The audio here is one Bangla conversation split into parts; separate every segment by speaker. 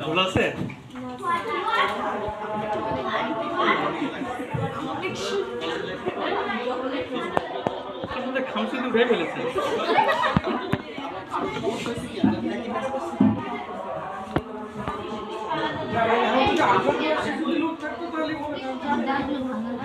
Speaker 1: ভালো আছে? খামসি তো উঠে ফেলেছে।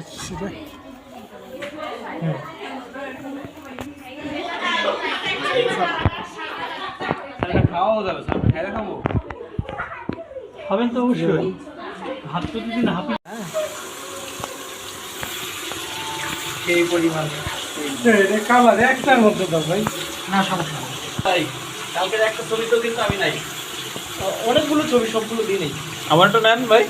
Speaker 1: স্যার খাবেন তো অবশ্যই। হাত প্রতিদিন হাফি
Speaker 2: এই পরিমাণ।
Speaker 1: কালার একটার মধ্যে দাও ভাই।
Speaker 2: না সমস্যা
Speaker 1: কালকের একটা ছবি তো কিন্তু আমি নাই।
Speaker 2: অনেকগুলো ছবি সবগুলো দিই নেই।
Speaker 1: আমারটা নেন ভাই।